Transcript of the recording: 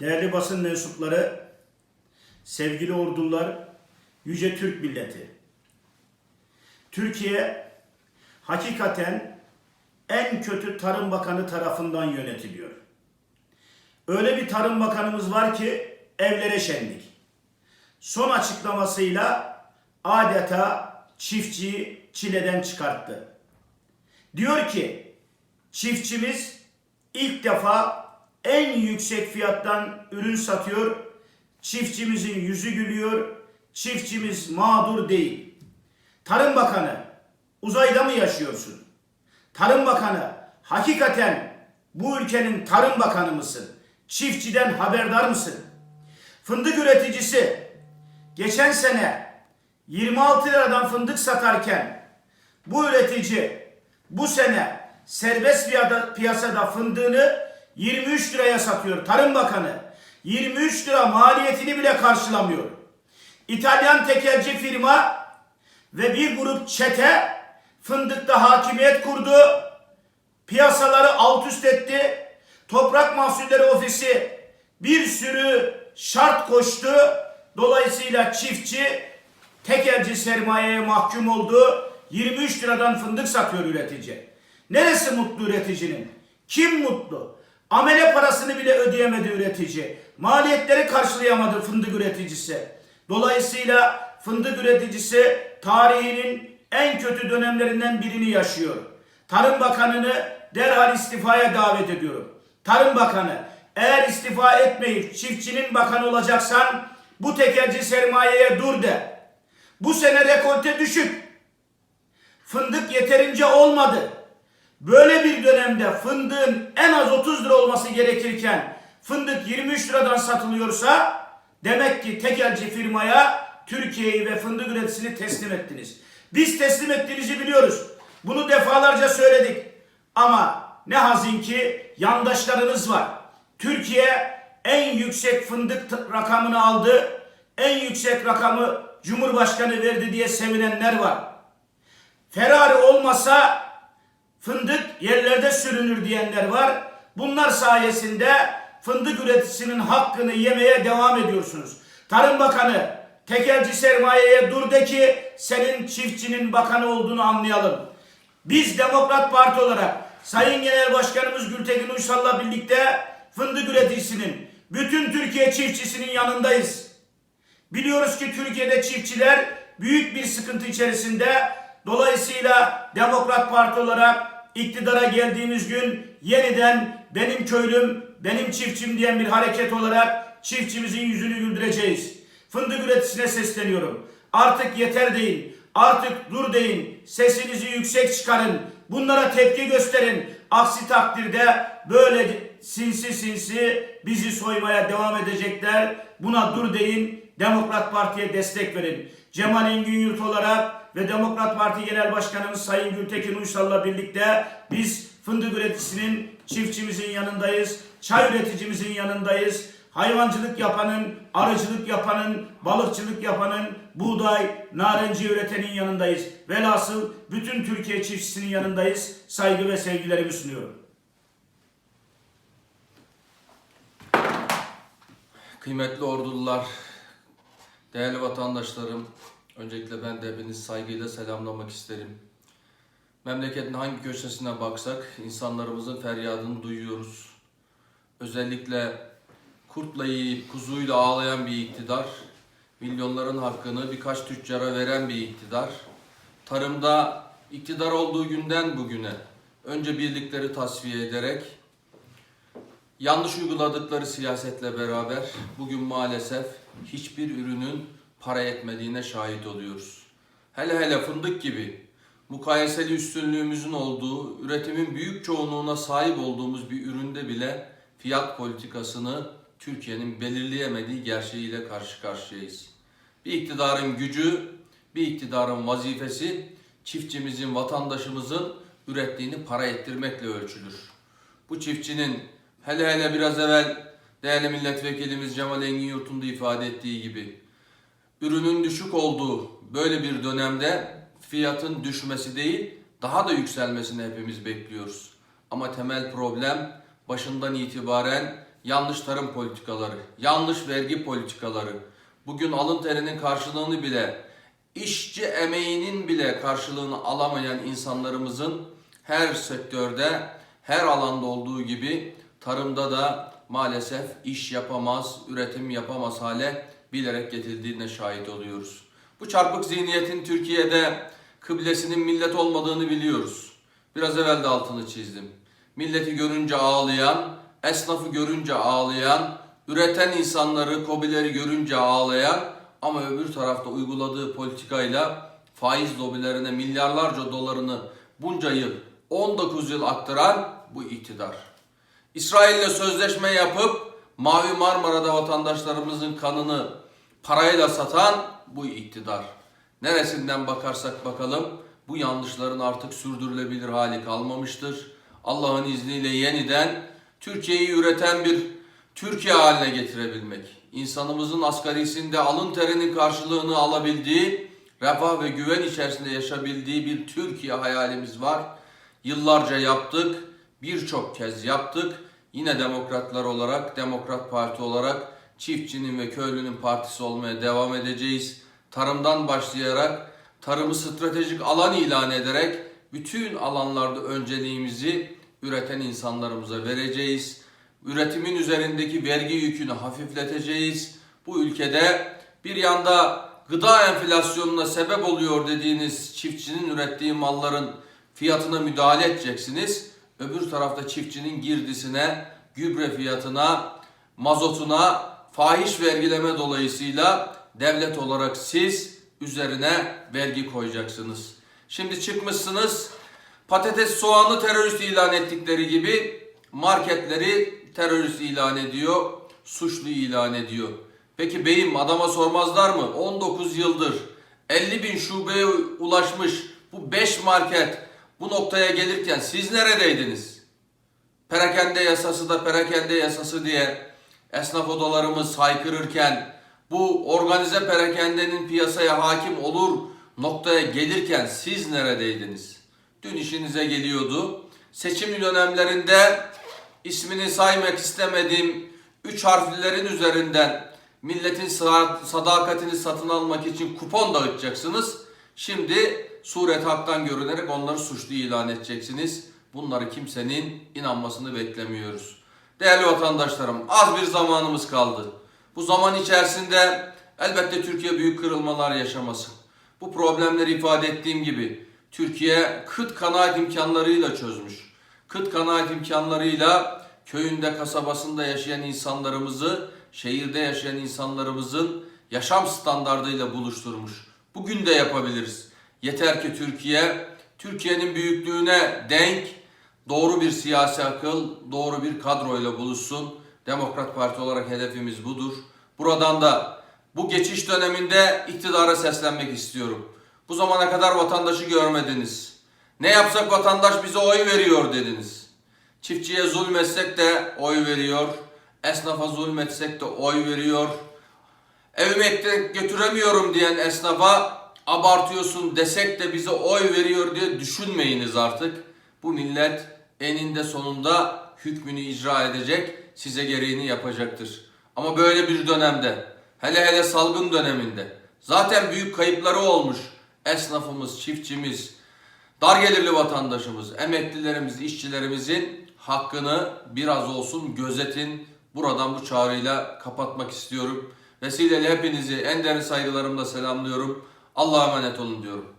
Değerli basın mensupları, sevgili ordular, yüce Türk milleti. Türkiye hakikaten en kötü Tarım Bakanı tarafından yönetiliyor. Öyle bir Tarım Bakanımız var ki evlere şenlik. Son açıklamasıyla adeta çiftçiyi çileden çıkarttı. Diyor ki çiftçimiz ilk defa en yüksek fiyattan ürün satıyor. Çiftçimizin yüzü gülüyor. Çiftçimiz mağdur değil. Tarım Bakanı uzayda mı yaşıyorsun? Tarım Bakanı hakikaten bu ülkenin Tarım Bakanı mısın? Çiftçiden haberdar mısın? Fındık üreticisi geçen sene 26 liradan fındık satarken bu üretici bu sene serbest piyasada fındığını 23 liraya satıyor. Tarım Bakanı 23 lira maliyetini bile karşılamıyor. İtalyan tekelci firma ve bir grup çete fındıkta hakimiyet kurdu. Piyasaları alt üst etti. Toprak Mahsulleri Ofisi bir sürü şart koştu. Dolayısıyla çiftçi tekelci sermayeye mahkum oldu. 23 liradan fındık satıyor üretici. Neresi mutlu üreticinin? Kim mutlu? Amele parasını bile ödeyemedi üretici. Maliyetleri karşılayamadı fındık üreticisi. Dolayısıyla fındık üreticisi tarihinin en kötü dönemlerinden birini yaşıyor. Tarım Bakanı'nı derhal istifaya davet ediyorum. Tarım Bakanı eğer istifa etmeyip çiftçinin bakanı olacaksan bu tekelci sermayeye dur de. Bu sene rekolte düşük. Fındık yeterince olmadı. Böyle bir dönemde fındığın en az 30 lira olması gerekirken fındık 23 liradan satılıyorsa demek ki tekelci firmaya Türkiye'yi ve fındık üreticisini teslim ettiniz. Biz teslim ettiğinizi biliyoruz. Bunu defalarca söyledik. Ama ne hazin ki yandaşlarınız var. Türkiye en yüksek fındık rakamını aldı. En yüksek rakamı Cumhurbaşkanı verdi diye sevinenler var. Ferrari olmasa fındık yerlerde sürünür diyenler var. Bunlar sayesinde fındık üreticisinin hakkını yemeye devam ediyorsunuz. Tarım Bakanı tekelci sermayeye dur de ki senin çiftçinin bakanı olduğunu anlayalım. Biz Demokrat Parti olarak Sayın Genel Başkanımız Gültekin Uysal'la birlikte fındık üreticisinin, bütün Türkiye çiftçisinin yanındayız. Biliyoruz ki Türkiye'de çiftçiler büyük bir sıkıntı içerisinde. Dolayısıyla Demokrat Parti olarak iktidara geldiğimiz gün yeniden benim köylüm, benim çiftçim diyen bir hareket olarak çiftçimizin yüzünü güldüreceğiz. Fındık üreticisine sesleniyorum. Artık yeter deyin. Artık dur deyin. Sesinizi yüksek çıkarın. Bunlara tepki gösterin. Aksi takdirde böyle sinsi sinsi bizi soymaya devam edecekler. Buna dur deyin. Demokrat Parti'ye destek verin. Cemal Engin Yurt olarak ve Demokrat Parti Genel Başkanımız Sayın Gültekin Uysal'la birlikte biz fındık üreticisinin, çiftçimizin yanındayız. Çay üreticimizin yanındayız. Hayvancılık yapanın, arıcılık yapanın, balıkçılık yapanın, buğday, narenci üretenin yanındayız. Velhasıl bütün Türkiye çiftçisinin yanındayız. Saygı ve sevgilerimi sunuyorum. Kıymetli ordular, değerli vatandaşlarım, öncelikle ben de hepinizi saygıyla selamlamak isterim. Memleketin hangi köşesine baksak insanlarımızın feryadını duyuyoruz. Özellikle kurtla yiyip kuzuyla ağlayan bir iktidar, milyonların hakkını birkaç tüccara veren bir iktidar, tarımda iktidar olduğu günden bugüne önce birlikleri tasfiye ederek Yanlış uyguladıkları siyasetle beraber bugün maalesef hiçbir ürünün para etmediğine şahit oluyoruz. Hele hele fındık gibi mukayeseli üstünlüğümüzün olduğu, üretimin büyük çoğunluğuna sahip olduğumuz bir üründe bile fiyat politikasını Türkiye'nin belirleyemediği gerçeğiyle karşı karşıyayız. Bir iktidarın gücü, bir iktidarın vazifesi çiftçimizin, vatandaşımızın ürettiğini para ettirmekle ölçülür. Bu çiftçinin hele hele biraz evvel değerli milletvekilimiz Cemal Engin Yurt'un da ifade ettiği gibi ürünün düşük olduğu böyle bir dönemde fiyatın düşmesi değil daha da yükselmesini hepimiz bekliyoruz. Ama temel problem başından itibaren yanlış tarım politikaları, yanlış vergi politikaları, bugün alın terinin karşılığını bile, işçi emeğinin bile karşılığını alamayan insanlarımızın her sektörde, her alanda olduğu gibi tarımda da maalesef iş yapamaz, üretim yapamaz hale bilerek getirildiğine şahit oluyoruz. Bu çarpık zihniyetin Türkiye'de kıblesinin millet olmadığını biliyoruz. Biraz evvel de altını çizdim. Milleti görünce ağlayan, esnafı görünce ağlayan, üreten insanları, kobileri görünce ağlayan ama öbür tarafta uyguladığı politikayla faiz lobilerine milyarlarca dolarını bunca yıl, 19 yıl aktaran bu iktidar. İsrail'le sözleşme yapıp Mavi Marmara'da vatandaşlarımızın kanını parayla satan bu iktidar. Neresinden bakarsak bakalım bu yanlışların artık sürdürülebilir hali kalmamıştır. Allah'ın izniyle yeniden Türkiye'yi üreten bir Türkiye haline getirebilmek, insanımızın asgarisinde alın terinin karşılığını alabildiği, refah ve güven içerisinde yaşayabildiği bir Türkiye hayalimiz var. Yıllarca yaptık, birçok kez yaptık. Yine demokratlar olarak, Demokrat Parti olarak çiftçinin ve köylünün partisi olmaya devam edeceğiz. Tarımdan başlayarak tarımı stratejik alan ilan ederek bütün alanlarda önceliğimizi üreten insanlarımıza vereceğiz. Üretimin üzerindeki vergi yükünü hafifleteceğiz. Bu ülkede bir yanda gıda enflasyonuna sebep oluyor dediğiniz çiftçinin ürettiği malların fiyatına müdahale edeceksiniz. Öbür tarafta çiftçinin girdisine, gübre fiyatına, mazotuna fahiş vergileme dolayısıyla devlet olarak siz üzerine vergi koyacaksınız. Şimdi çıkmışsınız patates soğanı terörist ilan ettikleri gibi marketleri terörist ilan ediyor, suçlu ilan ediyor. Peki beyim adama sormazlar mı? 19 yıldır 50 bin şubeye ulaşmış bu 5 market bu noktaya gelirken siz neredeydiniz? Perakende yasası da perakende yasası diye esnaf odalarımız haykırırken bu organize perakendenin piyasaya hakim olur noktaya gelirken siz neredeydiniz? Dün işinize geliyordu. Seçim dönemlerinde ismini saymak istemediğim üç harflilerin üzerinden milletin sa- sadakatini satın almak için kupon dağıtacaksınız. Şimdi suret haktan görünerek onları suçlu ilan edeceksiniz. Bunları kimsenin inanmasını beklemiyoruz. Değerli vatandaşlarım az bir zamanımız kaldı. Bu zaman içerisinde elbette Türkiye büyük kırılmalar yaşamasın. Bu problemleri ifade ettiğim gibi Türkiye kıt kanaat imkanlarıyla çözmüş. Kıt kanaat imkanlarıyla köyünde, kasabasında yaşayan insanlarımızı, şehirde yaşayan insanlarımızın yaşam standardıyla buluşturmuş. Bugün de yapabiliriz. Yeter ki Türkiye, Türkiye'nin büyüklüğüne denk doğru bir siyasi akıl, doğru bir kadroyla buluşsun. Demokrat Parti olarak hedefimiz budur. Buradan da bu geçiş döneminde iktidara seslenmek istiyorum. Bu zamana kadar vatandaşı görmediniz. Ne yapsak vatandaş bize oy veriyor dediniz. Çiftçiye zulmetsek de oy veriyor. Esnafa zulmetsek de oy veriyor. Evime ekmek götüremiyorum diyen esnafa abartıyorsun desek de bize oy veriyor diye düşünmeyiniz artık. Bu millet eninde sonunda hükmünü icra edecek, size gereğini yapacaktır. Ama böyle bir dönemde, hele hele salgın döneminde zaten büyük kayıpları olmuş esnafımız, çiftçimiz, dar gelirli vatandaşımız, emeklilerimiz, işçilerimizin hakkını biraz olsun gözetin. Buradan bu çağrıyla kapatmak istiyorum. Vesileyle hepinizi en derin saygılarımla selamlıyorum. Allah'a emanet olun diyorum.